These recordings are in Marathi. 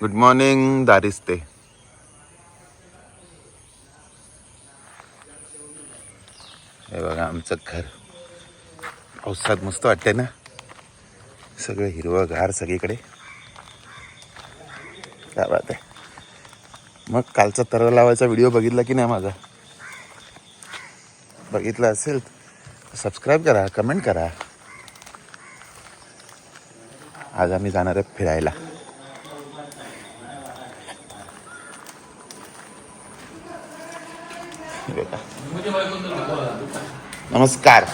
गुड मॉर्निंग दारिस्ते हे बघा आमचं घर. पावसात मस्त वाटतंय ना? सगळं हिरवं गार सगळीकडे. काय बात आहे. मग कालचा तरवा लावायचा व्हिडिओ बघितला की नाही माझा? बघितला असेल सबस्क्राईब करा कमेंट करा. आज आम्ही जाणार आहे फिरायला हे बघा. नमस्कार.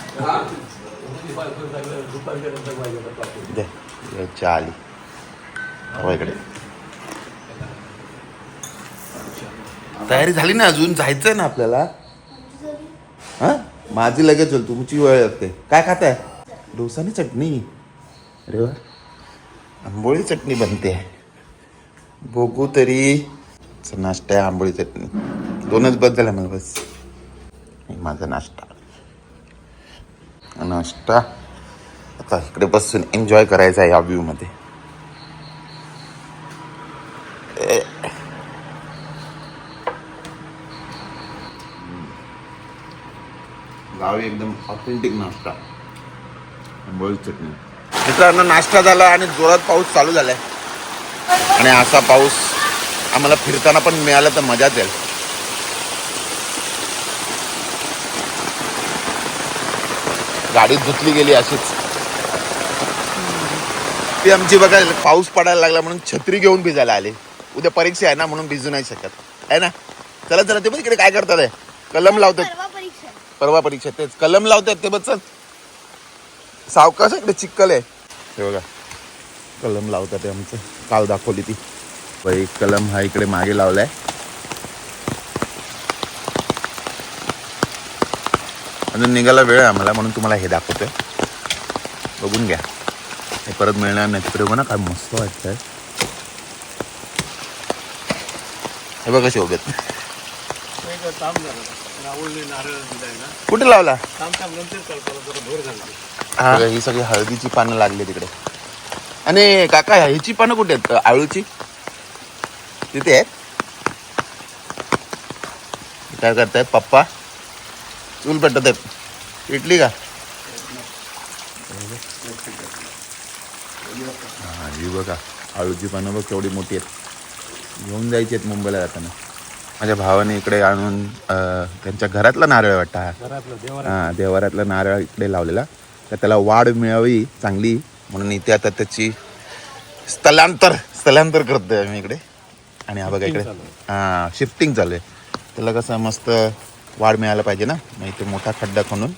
दे चहा आली इकडे. तयारी झाली ना अजून? जायचंय ना आपल्याला? हा? माझी लगेच चल तुमची वेळ लागते. काय खाताय? डोसाने चटणी. अरे वा. आंबोळी चटणी बनते. बघू तरी. नाश्ता आहे आंबोळी चटणी. दोनच बस झाला मग बस. माझा नाश्ता. नाश्ता. आता इकडे बसून एन्जॉय करायचा आहे या व्ह्यूमध्ये गावी एकदम ऑथेंटिक नाश्ता. आंबोळी चटणी. मित्रांनो नाश्ता झाला आणि जोरात पाऊस चालू झालाय. आणि असा पाऊस आम्हाला फिरताना पण मिळाला तर मजाच येईल. गाडीत धुतली गेली अशीच. ती आमची बघा पाऊस पडायला लागला म्हणून छत्री घेऊन भिजायला आले. उद्या परीक्षा आहे ना म्हणून भिजू नाही शकत. आहे ना? चला चला ते पण इकडे काय करतात आहे? कलम लावतात. परवा परीक्षा. आहे. परवा परीक्षा तेच. कलम लावतात ते बघ सावकाश इकडे चिक्कल आहे. हे बघा कलम लावतात ते आमचं. काल दाखवली ती. बाई कलम हा इकडे मागे लावलाय. अजून निघायला वेळ आहे आम्हाला म्हणून तुम्हाला हे दाखवतोय. बघून घ्या. हे परत मिळणार नाही. तिकडे बघा ना काय मस्त वाटतंय. हे बघा शोभेत कुठे लावला? हा. ही सगळी हळदीची पानं लागली तिकडे. आणि काका ह्याची पानं कुठे आहेत? आळूची? तिथे आहेत. काय करतायत? पप्पा? चूल पेटत आहेत इडली का? हा, ही बघा आळूची पानं बघ केवढी मोठी आहेत. घेऊन जायची आहेत मुंबईला जाताना. माझ्या भावाने इकडे आणून त्यांच्या घरातला नारळ वाटतं हा. घरातलं देवारा हा देवाऱ्यातला नारळ इकडे लावलेला. तर त्याला वाढ मिळावी चांगली म्हणून इथे आता त्याची स्थलांतर स्थलांतर करतोय आम्ही इकडे. आणि हा बघा इकडे. हा शिफ्टिंग चालू आहे. त्याला कसं मस्त वाढ मिळायला पाहिजे ना? मग इथे मोठा खड्डा खणून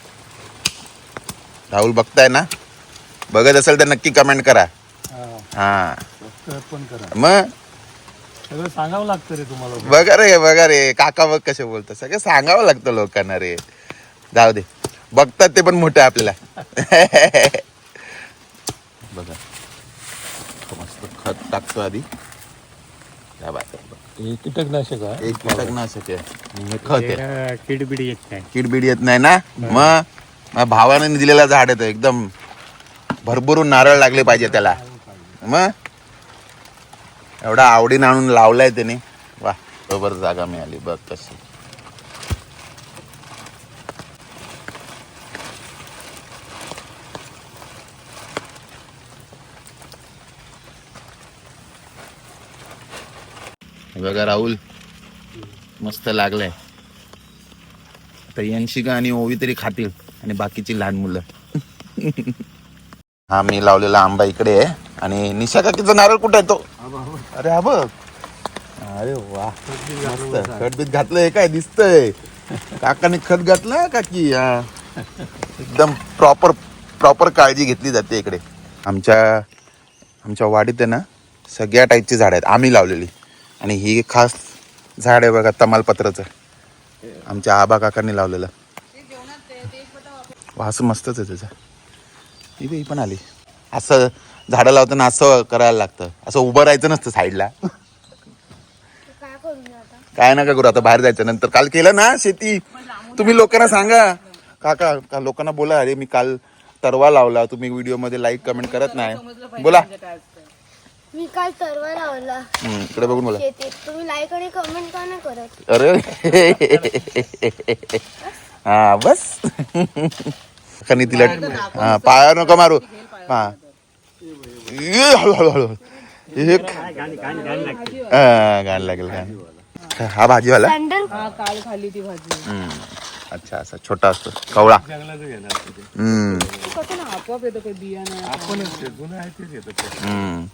राहुल बघताय ना? बघत असेल तर नक्की कमेंट करा. हा. हा. पण करा. मग? सगळं सांगावं लागतं रे तुम्हाला. बघा रे बघा रे. काका बघ कसे बोलतात. सगळं सांगावं लागतं लोकांना रे. जाऊ दे. बघतात ते पण मोठे आपल्याला. बघा. मस्त खत टाकतो आधी. बात आहे. हे कीटकनाशक आहे. एक कीटकनाशक आहे. आणि हे खत आहे. किडबिडी येत नाही. किडबिड येत नाही ना? मग माझ्या भावाने दिलेला झाड आहे तो एकदम भरभरून नारळ लागले पाहिजे त्याला. मग? एवढा आवडीनं आणून लावलाय त्याने. वा बरोबर जागा मिळाली. बघ कशी. बघा राहुल. मस्त लागलाय. आता यांशिका आणि ओवी तरी खातील आणि बाकीची लहान मुलं. हा मी लावलेला आंबा इकडे आहे. आणि निशा काकीचा नारळ कुठे आहे तो? अरे हा बघ. अरे वा मस्त. खतबीत घातलं हे काय दिसतंय? काकाने खत घातलं काकी? हा. एकदम प्रॉपर प्रॉपर काळजी घेतली जाते इकडे. आमच्या आमच्या वाडीत आहे ना सगळ्या टाईपची झाडं आहेत. आम्ही लावलेली. आणि ही खास झाड आहे बघा तमालपत्राचं. आमच्या आबा काकांनी लावलेलं. वास मस्तच आहे त्याचा. ही पण आली. असं झाडं लावताना असं करायला लागतं. असं उभं राहायचं नसतं साईडला. काय काय नका करू आता बाहेर जायचं. नंतर काल केलं ना शेती. तुम्ही लोकांना सांगा. काका का लोकांना बोला. अरे मी काल तरवा लावला. तुम्ही व्हिडिओमध्ये लाईक कमेंट करत नाही. बोला. मी काल तरवा लावला. हम्म, इकडे बघून बोला. शेतीत. तुम्ही लाईक आणि कमेंट का नाही करत? अरे. हा बस. कनी तिला हा पाया नका मारू. हा. ये, हळू हळू हळू. एक. हा, गाण लागेल गाण. हा भाजीवाला? सँडल? हा काल खाल्ली ती भाजी. हम्म. अच्छा असा छोटा असतो. कवळा. हम्म. कसं ना आपोआप येतं काही आहे तेच येतं ते. हम्म.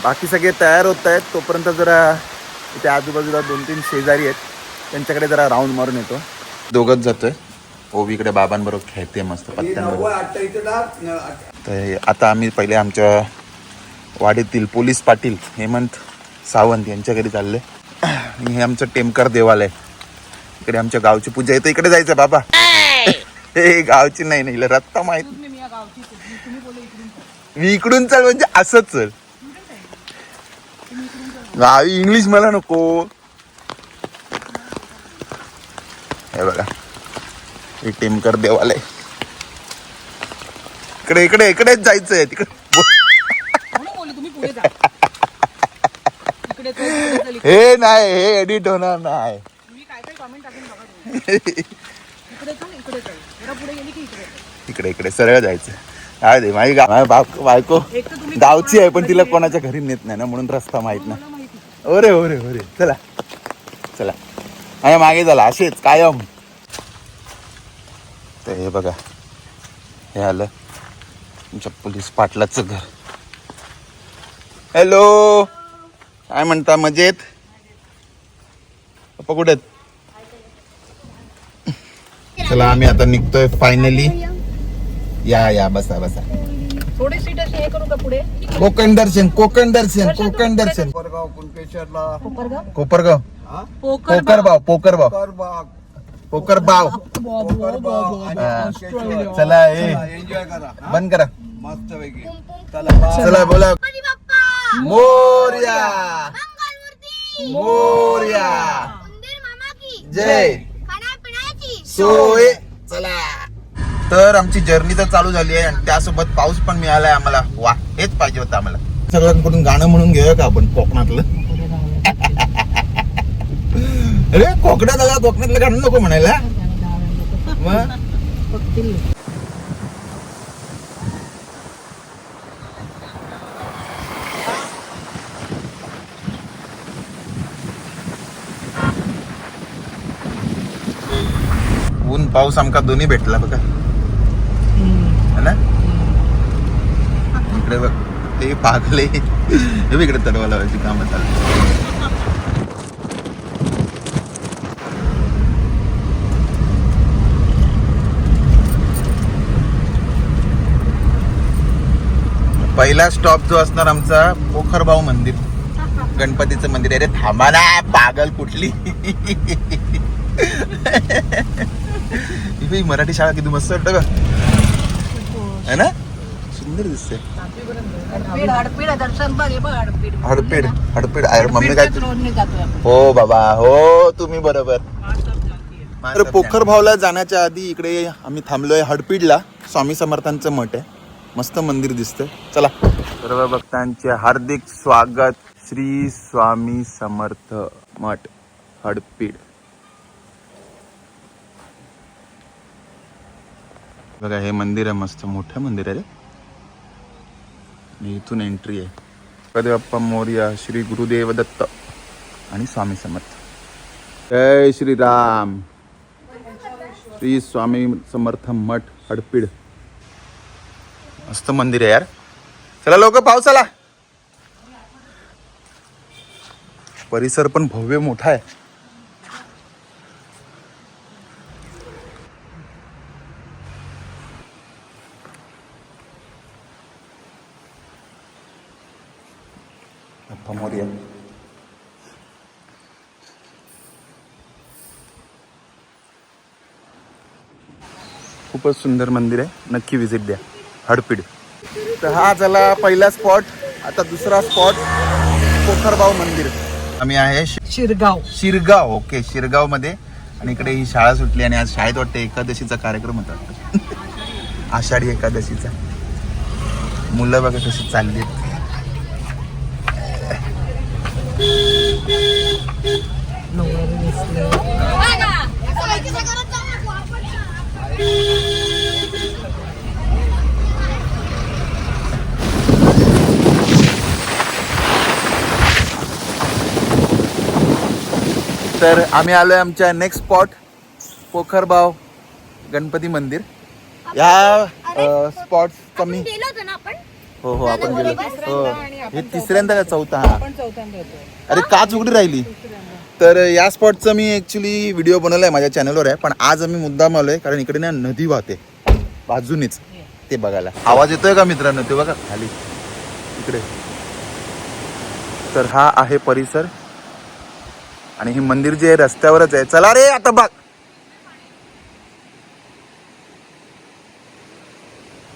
बाकी सगळे तयार होत आहेत. तोपर्यंत जरा इथे आजूबाजूला दोन तीन शेजारी आहेत. त्यांच्याकडे जरा राऊंड मारून येतो. दोघच जातोय. ओवीकडे बाबांबरोबर खेळते मस्त पत्त्यांबरोबर तर आता आम्ही पहिले आमच्या वाडीतील पोलीस पाटील हेमंत सावंत यांच्या घरी चालले. आणि हे आमचं टेमकर देवालय. इकडे आमच्या गावची पूजा तर इकडे जायचं बाबा. हे गावची नाही नाही रत्ता माहीत. मी इकडून चाल म्हणजे असंच चल. गावी इंग्लिश मला नको. हे बघा. हे टेमकर देवालय इकडे इकडे इकडेच जायचंय तिकडे. हे नाही हे एडिट होणार नाही. इकडे इकडे सरळ जायचं काय दे माझी बायको गावची आहे पण तिला कोणाच्या घरी नेत नाही ना म्हणून रस्ता माहीत नाही. ओरे ओरे ओरे. चला. चला. आणि मागे झाला असेच कायम. तर हे बघा. हे आलं. तुमच्या पोलीस पाटलाचं घर. हॅलो. काय म्हणता मजेत? पप्पा कुठे आहेत? चला आम्ही आता निघतोय फायनली या या बसा बसा. थोडी सीट अशी हे करू का पुढे? कोकण दर्शन कोकण दर्शन कोकण दर्शन कोपरगाव कुणकेश्वरला. कोपरगाव कोपरगाव पोकर पोकरबाव पोकरबाव कोपरबाग पोकरबाव कोपरबाग आणि हा. कुणकेश्वर. चला ए. एन्जॉय करा बंद करा. मस्त पैकी चला. चला बोला. मोर्या. मोर्या. उंदीर मामा की. जय. सोय. चला. तर आमची जर्नी तर चालू झाली आहे आणि त्यासोबत पाऊस पण मिळालाय आम्हाला. वा हेच पाहिजे होतं आम्हाला. सगळ्यांकडून गाणं म्हणून घेऊया का आपण कोकणातलं? अरे कोकणात आला कोकणातलं गाणं नको म्हणायला. ऊन पाऊस आमका दोन्ही भेटला बघा है ना इकडे बघ. ते पागले. हे इकडे तडवा लावायची कामं पहिला स्टॉप जो असणार आमचा पोखरबाव मंदिर. गणपतीचं मंदिर. आहे थांबा ना पागल कुठली? मराठी शाळा किती मस्त वाटत का है ना? सुंदर दिसते. हडपीड हडपीड दर्शन बघ हे बघ हडपीड. हडपेड हडपेड अरे मम्मी काय हडपीडच्याच रोडने जातोय आपण. हो बाबा हो तुम्ही बरोबर. तर पोखर भावला जाण्याच्या आधी इकडे आम्ही थांबलोय हडपीडला. स्वामी समर्थांचं मठ आहे. मस्त मंदिर दिसतंय. चला. सर्व भक्तांचे हार्दिक स्वागत श्री स्वामी समर्थ मठ हडपीड. बघा हे मंदिर आहे मस्त मोठं मंदिर आहे रे. आणि इथून एंट्री आहे. कधी मौर्य मोर्या श्री गुरुदेव दत्त आणि स्वामी समर्थ. जय श्रीराम श्री स्वामी समर्थ मठ हडपीड. मस्त मंदिर आहे यार. चला लोक पावसाला. परिसर पण भव्य मोठा आहे. खूपच सुंदर मंदिर आहे. नक्की व्हिजिट द्या. हडपीड. तर हा झाला पहिला स्पॉट आता दुसरा स्पॉट पोखरबाव मंदिर. आम्ही आहे शिरगाव. शिरगाव. ओके शिरगावमध्ये आणि इकडे ही शाळा सुटली आणि आज शाळेत वाटते एकादशीचा कार्यक्रम होता. आषाढी एकादशीचा. मुलं बघा कशी चालली. आहेत तर आम्ही आलोय आमच्या नेक्स्ट स्पॉट पोखरबाव गणपती मंदिर. ह्या स्पॉट कमी हो हो आपण गेलो. हो. हे तिसऱ्यांदा का चौथा? हा अरे काच उघडी राहिली. तर या स्पॉटचं मी ॲक्च्युली व्हिडिओ बनवला आहे माझ्या चॅनलवर आहे पण आज आम्ही मुद्दाम आलो आहे कारण इकडे ना नदी वाहते. बाजूनीच. ते बघायला. आवाज येतोय का मित्रांनो? ते बघा खाली. इकडे. तर हा आहे परिसर. आणि हे मंदिर जे आहे रस्त्यावरच आहे. चला रे आता बघ.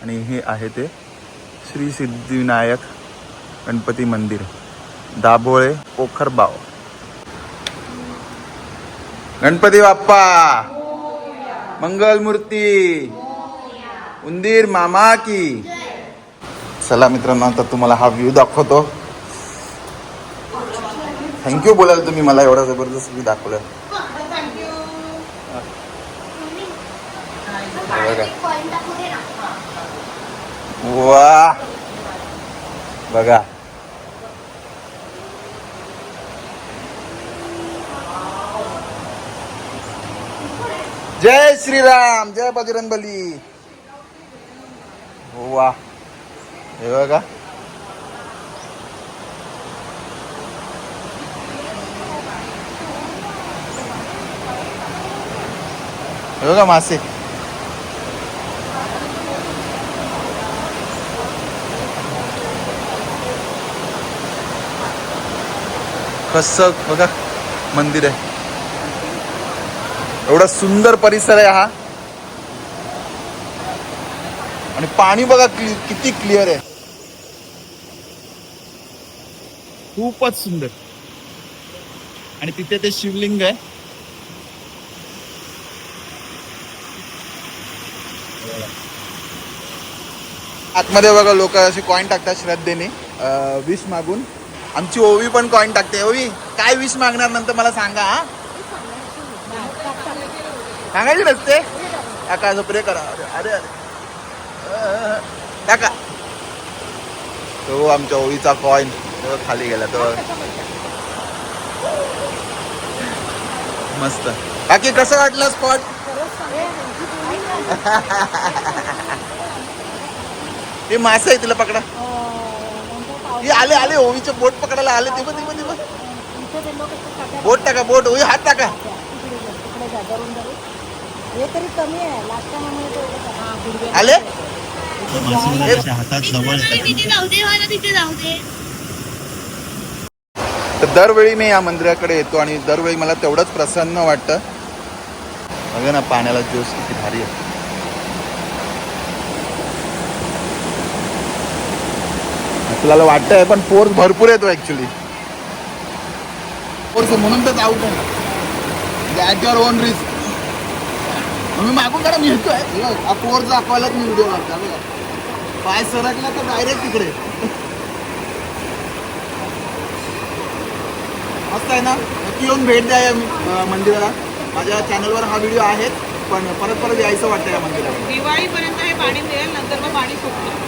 आणि हे आहे ते श्री सिद्धिविनायक गणपती मंदिर. दाभोळे पोखरबाव. गणपती बाप्पा मंगल मूर्ती उंदीर मामा की. चला मित्रांनो आता तुम्हाला हा व्ह्यू दाखवतो. थँक्यू बोलाल तुम्ही मला एवढा जबरदस्त व्ह्यू दाखवलं. बघा. वा बघा. जय श्रीराम जय बजरंग बली हो, वा. हे बघा. हे बघा मासे. कसं बघा मंदिर आहे. एवढा सुंदर परिसर आहे हा. आणि पाणी बघा किती क्लिअर आहे. खूपच सुंदर. आणि तिथे ते शिवलिंग आहे. आतमध्ये बघा लोक असे कॉईन टाकतात श्रद्धेने. विश मागून. आमची ओवी पण कॉईन टाकते. ओवी काय विश मागणार नंतर मला सांगा हा? सांगायची नसते. काका असं प्रे करा. अरे अरे अरे. काका. तो आमच्या ओळीचा कॉईन खाली गेला तो. मस्त. बाकी कसं वाटलं स्पॉट हे मासे आहे तिला पकडा. हे आले आले ओवीचे बोट पकडायला आले. ते पण ते पण ते पण बोट टाका बोट. ओवी हात टाका. हे तरी कमी आहे. लास्ट टाइम आले? तिथे जाऊ दे मला तिथे जाऊ दे. तर दरवेळी मी या मंदिराकडे येतो आणि दरवेळी मला तेवढंच प्रसन्न वाटतं. बघा ना पाण्याला जोश किती भारी आहे. आपल्याला वाटतंय पण फोर्स भरपूर येतो ऍक्च्युली फोर्स म्हणून तर जाऊ पण ॲट युअर ओन रिस्क मी मागून काढा मी येतोय. हा फोर्स दाखवायलाच मी व्हिडिओ बघा. पाय सरकला तर डायरेक्ट तिकडे. मस्त आहे ना? नक्की येऊन भेट द्या या मंदिराला. माझ्या चॅनलवर हा व्हिडिओ आहे पण परत परत यायचं वाटतं या मंदिराला. दिवाळीपर्यंत हे पाणी मिळेल नंतर मग पाणी सुटलं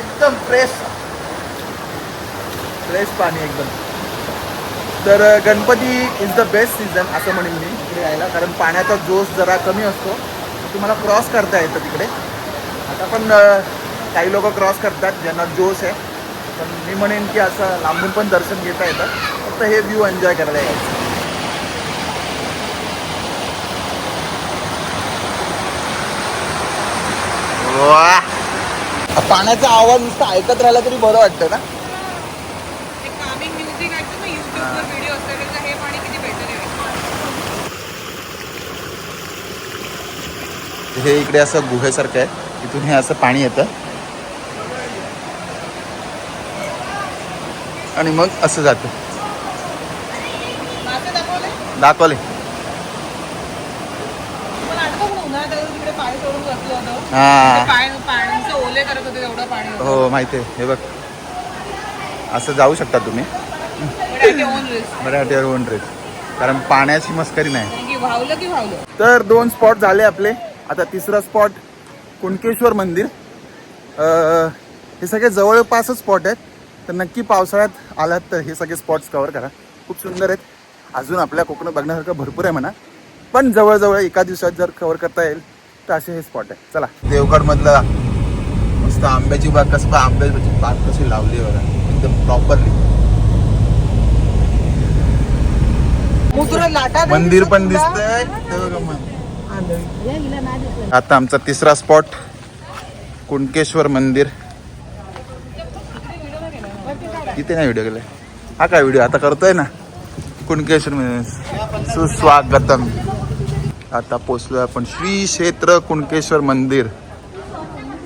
एकदम फ्रेश फ्रेश पाणी एकदम. तर Ganpati is the best season असं म्हणेन मी. इकडे यायला कारण पाण्याचा जोश जरा कमी असतो. तुम्हाला क्रॉस करता येतं तिकडे. आता पण काही लोक क्रॉस करतात ज्यांना जोश आहे. पण मी म्हणेन की असं लांबून पण दर्शन घेता येतं. फक्त हे व्ह्यू एन्जॉय करायला यायचं! पाण्याचा आवाज नुसता ऐकत राहिला तरी बरं वाटतं ना एक कामिंग म्युझिक ऐकतो ना युट्यूबवर व्हिडिओ असतात त्याचं हे पाणी किती बेटर आहे हे इकडे असं गुहेसारखं आहे. इथून हे असं पाणी येतं. आणि मग असं जातं. दाखवले? हा. हो माहिती आहे. हे बघ. असं जाऊ शकता तुम्ही. ओन रिस्क ड्रेस कारण पाण्याची मस्करी नाही. तर दोन स्पॉट झाले आपले. आता तिसरा स्पॉट कुणकेश्वर मंदिर. अं, हे सगळे जवळपासच स्पॉट आहेत. तर नक्की पावसाळ्यात आलात तर हे सगळे स्पॉट्स कवर करा. खूप सुंदर आहेत. अजून आपल्या कोकणात बघण्यासारखं भरपूर आहे म्हणा. पण जवळजवळ एका दिवसात जर कव्हर करता येईल तर असे हे स्पॉट आहे चला. देवगड मधला मस्त आंब्याची बाग कसं बा आंब्याची बाग कशी लावली बघा. एकदम प्रॉपरली मुद्र पण? दिसतंय. आता आमचा तिसरा स्पॉट कुणकेश्वर मंदिर. किती नाही व्हिडिओ केलाय. हा काय व्हिडिओ आता करतोय ना? कुणकेश्वर मंदिर. सुस्वागतम. आता पोचलोय आपण श्री क्षेत्र कुणकेश्वर मंदिर.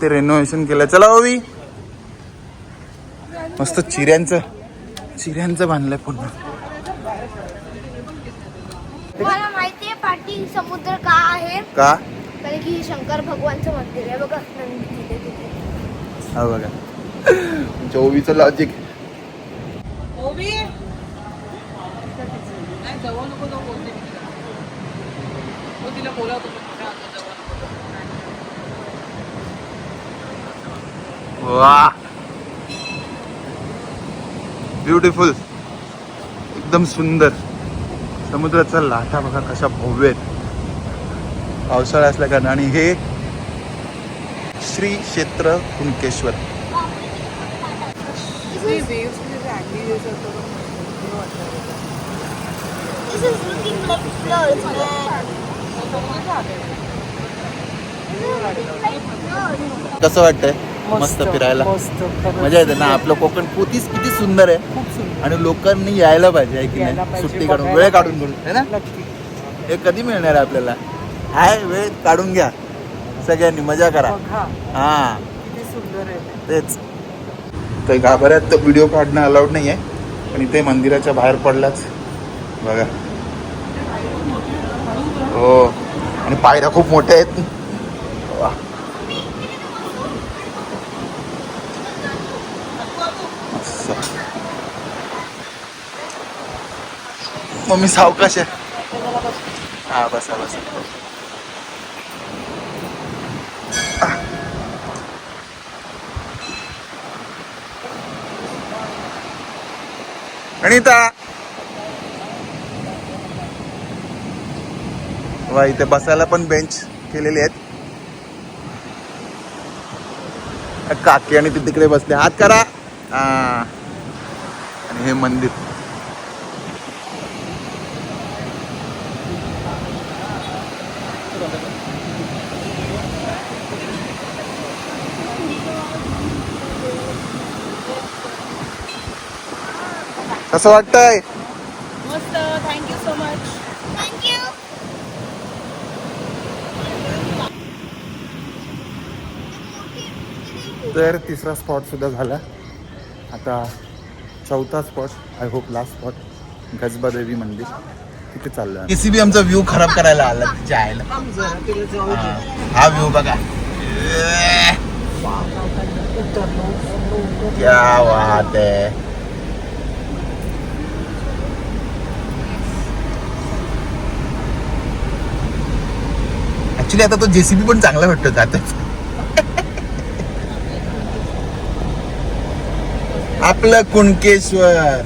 ते रेनोव्हेशन केलं चला हो ओवी मस्त चिऱ्यांचं चिऱ्यांचं बांधलंय पुन्हा मला पाठी समुद्र का आहे? का? कारण की शंकर भगवानचं मंदिर आहे बघा नंदी तिथे. तिथे हा बघा. ओवीचं लॉजिक ओवी? नाही जवळ नको जाऊ बोलते मी तिला. हो तिला बोलावतो मी. कुठे आलो जवळ नको जाऊ. वा ब्युटिफुल एकदम सुंदर. समुद्राचा लाटा बघा कशा भव्य आहेत. पावसाळा असल्या कारण आणि हे श्री क्षेत्र कुणकेश्वर. वाटतं. कसं वाटतंय? मस्त फिरायला. मस्त खरंच. मजा येते ना आपलं कोकण कितीच किती सुंदर आहे. खूप सुंदर. आणि लोकांनी यायला पाहिजे आहे की यायला नाही पाहिजे, सुट्टी काढून बघायला वेळ काढून करून है ना? नक्की. हे कधी मिळणार आहे आपल्याला? हाय वेळ काढून घ्या. सगळ्यांनी मजा करा. बघा. हा. किती सुंदर आहे ते. तेच. तर गाभाऱ्यात व्हिडिओ काढणं अलाउड नाही आहे. पण इथे मंदिराच्या बाहेर पडलाच. बघा. हो. आणि पायऱ्या खूप मोठ्या आहेत. मम्मी सावकाश आहे. हा बसा बसा. अनिता. वा इथे बसायला पण बेंच केलेले आहेत. काकी आणि ते तिकडे बसले. हात करा. हा. आणि हे मंदिर. कसं वाटतंय? मस्त थँक्यू सो मच थँक्यू तर तिसरा स्पॉट सुद्धा झाला. आता चौथा spot I hope last spot Gajba Devi मंदिर. तिथे चाललं किसी बी आमचा व्ह्यू खराब करायला आला तिच्या दे हा व्ह्यू बघा. क्या बात है ऍक्च्युली आता तो जेसीबी पण चांगला भेटतो जातच आपलं कुणकेश्वर?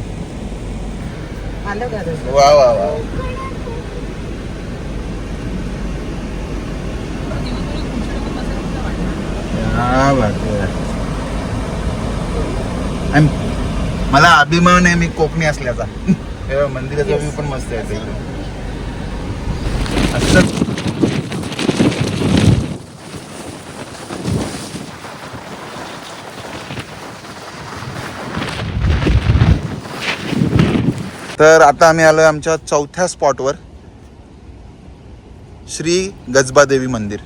वा वा वा. मला अभिमान आहे मी कोकणी असल्याचा. मंदिराचा व्ह्यू पण मस्त आहे ते. असंच. तर आता आम्ही आलोय आमच्या चौथ्या स्पॉटवर श्री गजबा देवी मंदिर.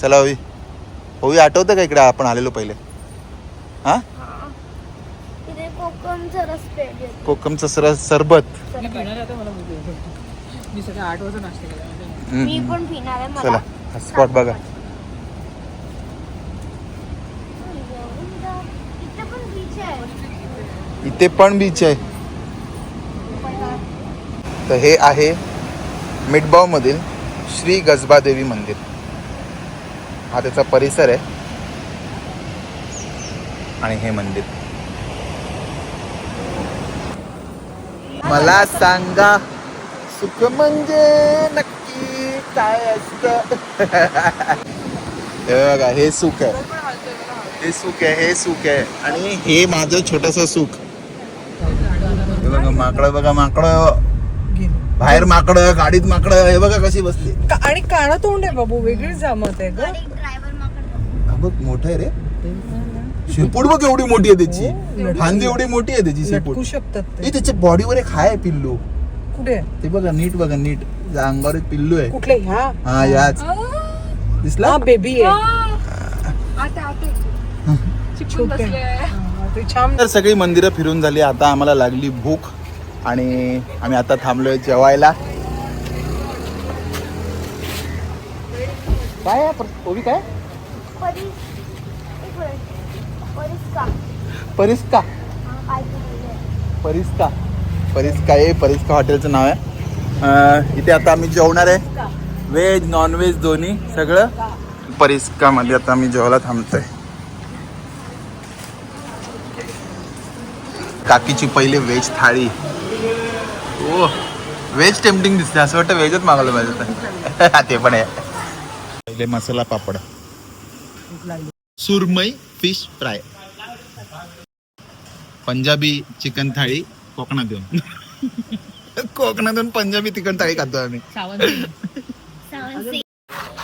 चला होई. होई आठवतं का इकडे आपण आलेलो पहिले? हा? कोकमचं सर सरबत. मी पिणार आहे आता मला भूक लागली. मी सगळं आठ वाजता नाश्ता केला. मी हम्म. पण पिणार आहे चला मला हा स्पॉट बघा. इथे पण बीच आहे. इथे पण बीच आहे. तर हे आहे मिटबावमधील श्री गजबादेवी मंदिर. हा त्याचा परिसर आहे. आणि हे मंदिर. मला सांगा सुख म्हणजे नक्की काय असत? हे बघा हे सुख आहे. हे सुख आहे हे सुख आहे. आणि हे माझं छोटस सुख. बघा माकड बघा माकड. बाहेर माकड गाडीत माकड हे बघा कशी बसली. का- आणि काळा तोंड आहे बाबू वेगळीच जामत आहे ग. ड्रायव्हर माकड हा बघ मोठं आहे रे. शेपूट बघ एवढी मोठी आहे त्याची. लटकू- फांदी एवढी मोठी आहे त्याची शेपूट. लटकू शकतात ए ते त्याच्या बॉडीवर एक हाय पिल्लू. कुठे? ते बघा नीट बघा नीट. त्या अंगावर एक पिल्लू आहे. कुठले? ह्या? हा याच. दिसला? हा बेबी आहे. छोटे. हा, ते छान. तर सगळी मंदिरं फिरून झाली. आता आम्हाला लागली भूक. आणि आम्ही आता थांबलोय जेवायला. काय ओवी काय परीस एक मिनिट परीस का परिस्का? परिस्का. परिस्का हे परिस्का हॉटेलचं नाव आहे. इथे आता आम्ही जेवणार आहे. व्हेज नॉन व्हेज दोन्ही सगळं. परिस्का मध्ये आता आम्ही जेवायला थांबतोय. काकीची पहिली veg thali. Oh veg tempting दिसते असं वाटतं व्हेजच मागवलं पाहिजे. ते पण आहे. पहिले masala papad. Surmai fish fry. Punjabi chicken thali कोकणात येऊन कोकणातून पंजाबी चिकन थाळी खातो आम्ही.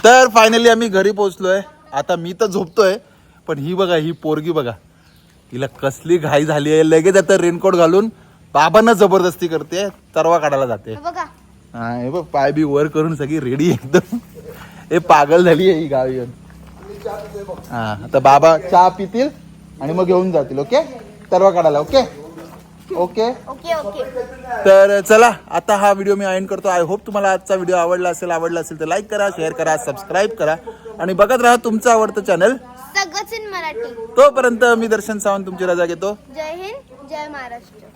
तर फायनली आम्ही घरी पोहोचलोय. आता मी तर झोपतोय पण ही बघा ही पोरगी बघा. तिला कसली घाई झाली आहे. लगेच आता रेनकोट घालून बाबांना जबरदस्ती करते तरवा काढायला जाते. हे बघा. हा हे बघ पाय बी वर करून सगळी रेडी एकदम. हे पागल झाली आहे ही गावी. येऊन हा आता बाबा चहा पितील आणि मग घेऊन जातील ओके? तरवा काढायला ओके? ओके? Okay okay. तर चला आता हा व्हिडिओ मी एंड करतो. आय होप तुम्हाला आजचा व्हिडिओ आवडला असेल आवडला असेल तर लाईक करा शेअर करा सबस्क्राईब करा. आणि बघत राहा तुमचं आवडतं चॅनल सगळंच इन मराठी. तोपर्यंत मी दर्शन सावंत तुमची रजा घेतो. जय हिंद जय महाराष्ट्र.